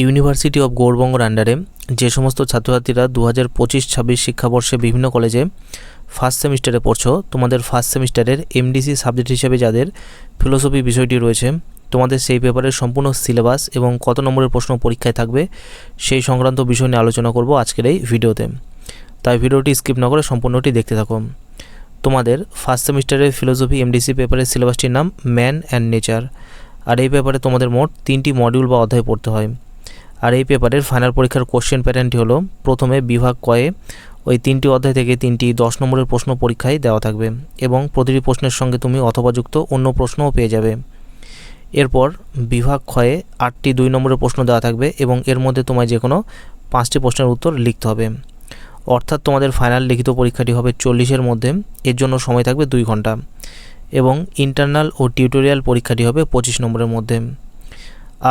University of গৌরবঙ্গর আন্ডারে যে সমস্ত ছাত্রছাত্রীরা দু হাজার পঁচিশ, ছাব্বিশ শিক্ষাবর্ষে বিভিন্ন কলেজে ফার্স্ট সেমিস্টারে পড়ছো, তোমাদের ফার্স্ট সেমিস্টারের এমডিসি সাবজেক্ট হিসেবে যাদের ফিলোসফি বিষয়টি রয়েছে, তোমাদের সেই পেপারের সম্পূর্ণ সিলেবাস এবং কত নম্বরের প্রশ্ন পরীক্ষায় থাকবে, সেই সংক্রান্ত বিষয় নিয়ে আলোচনা করব আজকের এই ভিডিওতে। তাই ভিডিওটি স্কিপ না করে সম্পূর্ণটি দেখতে থাকো। তোমাদের ফার্স্ট সেমিস্টারের ফিলোসফি এমডিসি পেপারের সিলেবাসটির নাম ম্যান অ্যান্ড নেচার আর এই পেপারে তোমাদের মোট তিনটি মডিউল বা অধ্যায় পড়তে হয়। আর এই পেপারের ফাইনাল পরীক্ষার কোশ্চেন প্যাটার্নটি হলো, প্রথমে বিভাগ কয়ে ওই তিনটি অধ্যায় থেকে তিনটি দশ নম্বরের প্রশ্ন পরীক্ষায় দেওয়া থাকবে এবং প্রতিটি প্রশ্নের সঙ্গে তুমি অথবাযুক্ত অন্য প্রশ্নও পেয়ে যাবে। এরপর বিভাগ ক্ষয়ে আটটি দুই নম্বরের প্রশ্ন দেওয়া থাকবে এবং এর মধ্যে তোমায় যে কোনো পাঁচটি প্রশ্নের উত্তর লিখতে হবে। অর্থাৎ তোমাদের ফাইনাল লিখিত পরীক্ষাটি হবে চল্লিশের মধ্যে, এর জন্য সময় থাকবে দুই ঘণ্টা এবং ইন্টারনাল ও টিউটোরিয়াল পরীক্ষাটি হবে পঁচিশ নম্বরের মধ্যে।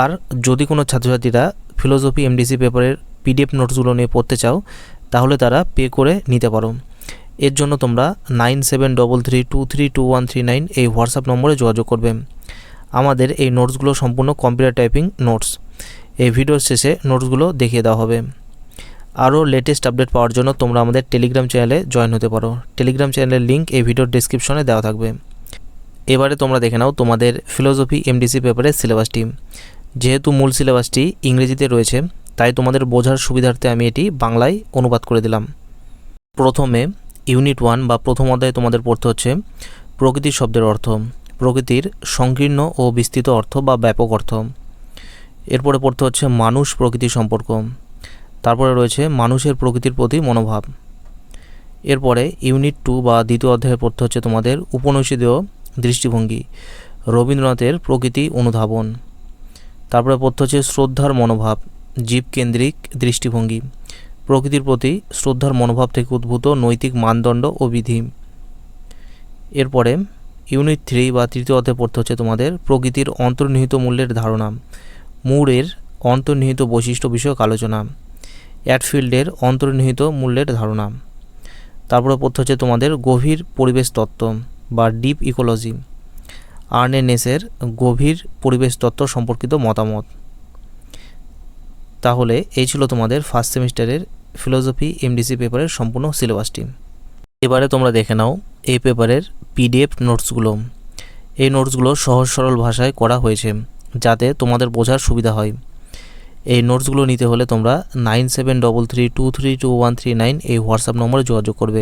আর যদি কোনো ছাত্রছাত্রীরা ফিলোসফি এমডিসি পেপারের পিডিএফ নোটসগুলো নিয়ে পড়তে চাও, তাহলে তারা পে করে নিতে পারো। এর জন্য তোমরা nine seven double three two three two one three nine এই হোয়াটসঅ্যাপ নম্বরে যোগাযোগ করবে। আমাদের এই নোটসগুলো সম্পূর্ণ কম্পিউটার টাইপিং নোটস এই ভিডিওর শেষে নোটসগুলো দেখিয়ে দেওয়া হবে। আরও লেটেস্ট আপডেট পাওয়ার জন্য তোমরা আমাদের টেলিগ্রাম চ্যানেলে জয়েন হতে পারো। টেলিগ্রাম চ্যানেলের লিঙ্ক এই ভিডিওর ডিসক্রিপশনে দেওয়া থাকবে। এবারে তোমরা দেখে নাও তোমাদের ফিলোসফি এমডিসি পেপারের সিলেবাসটি যেহেতু মূল সিলেবাসটি ইংরেজিতে রয়েছে, তাই তোমাদের বোঝার সুবিধার্থে আমি এটি বাংলায় অনুবাদ করে দিলাম। প্রথমে, ইউনিট ওয়ান বা প্রথম অধ্যায়ে তোমাদের পড়তে হচ্ছে প্রকৃতি শব্দের অর্থ। প্রকৃতির সংকীর্ণ ও বিস্তৃত অর্থ বা ব্যাপক অর্থ। এরপরে পড়তে হচ্ছে মানুষ প্রকৃতি সম্পর্ক। তারপরে রয়েছে মানুষের প্রকৃতির প্রতি মনোভাব। এরপরে ইউনিট টু বা দ্বিতীয় অধ্যায়ে পড়তে হচ্ছে তোমাদের উপনিষদীয় দৃষ্টিভঙ্গি, রবীন্দ্রনাথের প্রকৃতি অনুধাবন। তারপরে পড়তে হচ্ছে শ্রদ্ধার মনোভাব, জীবকেন্দ্রিক দৃষ্টিভঙ্গি। প্রকৃতির প্রতি শ্রদ্ধার মনোভাব থেকে উদ্ভূত নৈতিক মানদণ্ড ও বিধি। এরপরে ইউনিট থ্রি বা তৃতীয় অধ্যায়ে পড়তে হচ্ছে তোমাদের প্রকৃতির অন্তর্নিহিত মূল্যের ধারণা মুরের অন্তর্নিহিত বৈশিষ্ট্য বিষয়ক আলোচনা অ্যাডফিল্ডের অন্তর্নিহিত মূল্যের ধারণা। তারপরে পড়তে হচ্ছে তোমাদের গভীর পরিবেশ তত্ত্ব বা ডিপ ইকোলজি। আর্নেনেসের গভীর পরিবেশ তত্ত্ব সম্পর্কিত মতামত। তাহলে এই ছিল তোমাদের ফার্স্ট সেমিস্টারের ফিলোসফি এমডিসি পেপারের সম্পূর্ণ সিলেবাসটি এবারে তোমরা দেখে নাও এই পেপারের পিডিএফ নোটসগুলো এই নোটসগুলো সহজ সরল ভাষায় করা হয়েছে, যাতে তোমাদের বোঝার সুবিধা হয়। এই নোটসগুলো নিতে হলে তোমরা nine seven double three two three two one three nine এই হোয়াটসঅ্যাপ নম্বরে যোগাযোগ করবে।